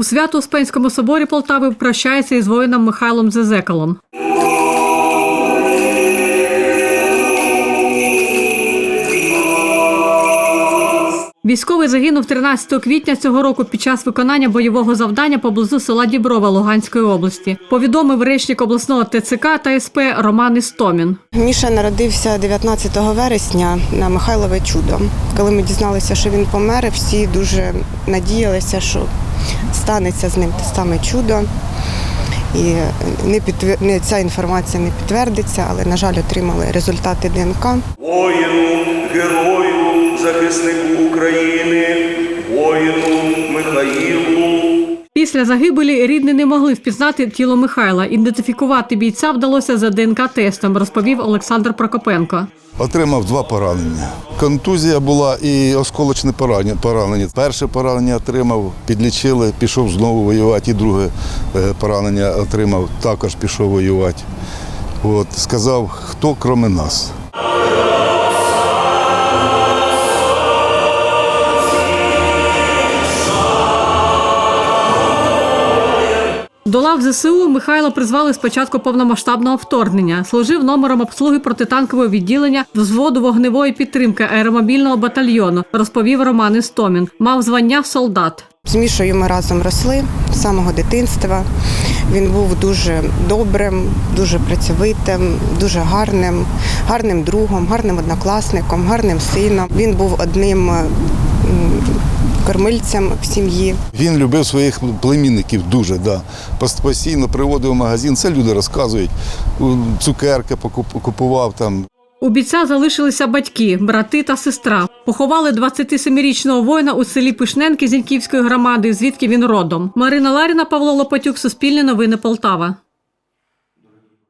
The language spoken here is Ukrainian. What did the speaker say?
У Свято-Успенському соборі Полтави прощається із воїном Михайлом Зезекалом. Військовий загинув 13 квітня цього року під час виконання бойового завдання поблизу села Діброва Луганської області. Повідомив речник обласного ТЦК та СП Роман Істомін. Міша народився 19 вересня на Михайлове чудо. Коли ми дізналися, що він помер, всі дуже надіялися, що станеться з ним те саме чудо. І не підтвер... не, ця інформація не підтвердиться, але, на жаль, отримали результати ДНК. воїну, герою, захиснику України, воїну Михаїлу. Після загибелі рідні не могли впізнати тіло Михайла. Ідентифікувати бійця вдалося за ДНК-тестом, розповів Олександр Прокопенко. Отримав два поранення. Контузія була і осколочне поранення. Перше поранення отримав, підлічили, пішов знову воювати. І друге е, поранення отримав, також пішов воювати. От, сказав, хто крім нас. Лав ЗСУ Михайла призвали з початку повномасштабного вторгнення. Служив номером обслуги протитанкового відділення взводу вогневої підтримки аеромобільного батальйону, розповів Роман Істомін. Мав звання солдат. З Мішою ми разом росли з самого дитинства. Він був дуже добрим, дуже працьовитим, дуже гарним, гарним другом, гарним однокласником, гарним сином. Він був одним м, кормильцем в сім'ї. Він любив своїх племінників дуже, да. Постійно приводив в магазин. Це люди розказують. Цукерки купував там. У бійця залишилися батьки, брати та сестра. Поховали 27-річного воїна у селі Пишненки Зіньківської громади, звідки він родом. Марина Ларіна, Павло Лопатюк, Суспільне новини Полтава.